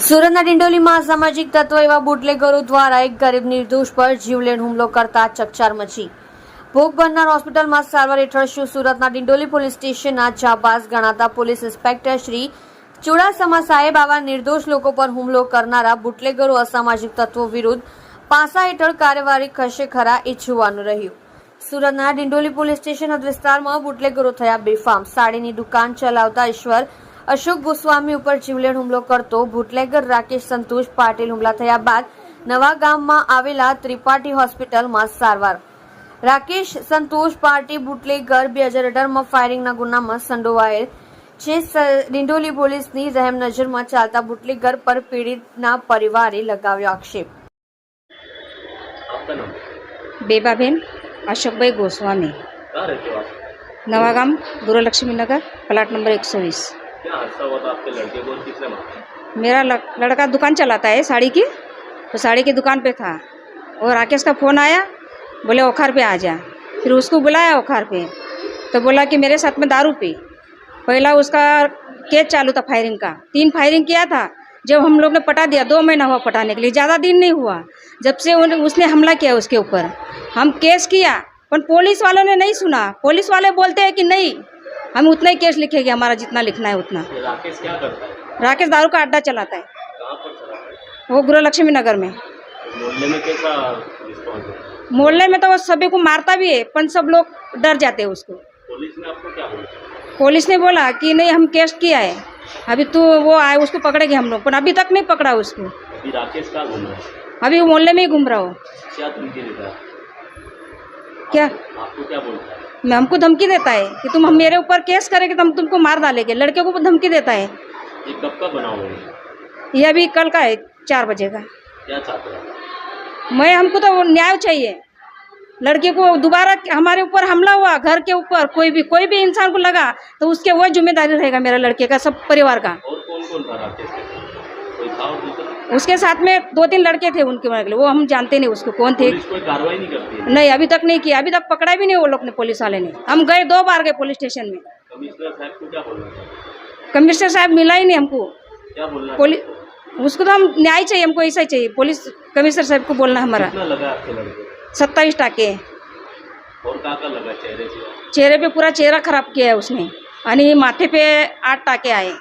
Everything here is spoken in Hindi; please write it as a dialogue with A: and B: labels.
A: સુરતના ડિંડોલીમાં સામાજિક તત્વ એવા બુટલેગરો દ્વારા એક ગરીબ નિર્દોષ પર જીવલેણ હુમલો કરતા ચકચાર મચી. ભોગ બનનાર હોસ્પિટલમાં સારવાર હેઠળ શું સુરતના ડિંડોલી પોલીસ સ્ટેશનના જાબાઝ ગણાતા પોલીસ ઇન્સ્પેક્ટર શ્રી ચુડાસમા સાહેબ આવા નિર્દોષ લોકો પર હુમલો કરનારા બુટલેગરો અસામાજિક તત્વો વિરુદ્ધ પાસા હેઠળ કાર્યવાહી કરશે ખરા એ જોવાનું રહ્યું. સુરતના ડિંડોલી પોલીસ સ્ટેશન વિસ્તારમાં બુટલેગરો થયા બેફામ. સાડીની દુકાન ચલાવતા ઈશ્વર અશોક ગોસ્વામી ઉપર જીવલેણ હુમલો કરતો બુટલેગર રાકેશ સંતોષ પાટીલ હુમલા થયા બાદ નવા ગામમાં આવેલા ત્રિપાઠી હોસ્પિટલમાં સારવાર. રાકેશ સંતોષ પાટી બુટલેગર બે હજાર અઢારમાં ફાયરિંગના ગુનામાં સંડોવાયેલ છે. ડિંડોલી પોલીસની રહેમ નજરમાં ચાલતા બુટલીગર પર પીડિતના પરિવારે લગાવ્યો આક્ષેપ.
B: બેબાબેન
C: અશોકભાઈ ગોસ્વામી. નવાગામ દુરલક્ષ્મીનગર પ્લાટ નંબર એકસો વીસ.
B: क्या हादसा हुआ था? आपके लड़के को किसने मारा?
C: मेरा लड़का दुकान चलाता है साड़ी की। तो साड़ी की दुकान पे था। और राकेश का फ़ोन आया बोले ओखार पे आ जा। फिर उसको बुलाया ओखार पे। तो बोला कि मेरे साथ में दारू पी। पहला उसका केस चालू था फायरिंग का। तीन फायरिंग किया था। जब हम लोग ने पटा दिया दो महीना हुआ पटाने के लिए। ज़्यादा दिन नहीं हुआ। जब से उन, उसने हमला किया उसके ऊपर। हम केस किया पर पुलिस वालों ने नहीं सुना। पुलिस वाले बोलते हैं कि नहीं हम उतना ही केस लिखेंगे हमारा जितना लिखना है उतना।
B: राकेश क्या करता है?
C: राकेश दारू का अड्डा चलाता है।
B: कहाँ पर चला
C: वो गृहलक्ष्मी नगर में।
B: मोहल्ले में कैसा
C: मोहल्ले में तो वो सभी को मारता भी है पर सब लोग डर जाते हैं उसको।
B: पुलिस ने आपको क्या बोला?
C: पुलिस ने बोला कि नहीं हम केस किया है। अभी तो वो आए उसको पकड़ेंगे हम लोग पर अभी तक नहीं पकड़ा उसको।
B: अभी राकेश कहाँ घूम रहा है?
C: अभी वो मोहल्ले में ही घूम रहा हो।
B: क्या
C: क्या?
B: आपको क्या बोलता है?
C: हमको धमकी देता है कि तुम हम मेरे ऊपर केस करेंगे तो हम तुमको मार डालेंगे। लड़के को धमकी देता है।
B: ये कब का बना हुआ है?
C: ये अभी कल का है चार बजे का।
B: क्या चाहते हैं?
C: मैं हमको तो न्याय चाहिए। लड़के को दोबारा हमारे ऊपर हमला हुआ घर के ऊपर कोई भी कोई भी इंसान को लगा तो उसके वो ज़िम्मेदारी रहेगा मेरा लड़के का सब परिवार का।
B: और कौन कौन था
C: उसके साथ में दो तीन लड़के थे उनके लिए वो हम जानते नहीं उसको कौन थे।
B: कोई कार्रवाई नहीं करती
C: नहीं अभी तक नहीं किया। अभी तक पकड़ा भी नहीं वो लोग ने पुलिस वाले ने। हम गए दो बार गए पुलिस स्टेशन में।
B: कमिश्नर साहब
C: मिला ही नहीं हमको। पुलिस उसको तो हम न्याय चाहिए हमको ऐसा ही चाहिए। पुलिस कमिश्नर साहब को बोलना हमारा? सत्ताईस टाके। चेहरे पे पूरा चेहरा खराब किया है उसने। आणि माथे पे आठ टाके आए।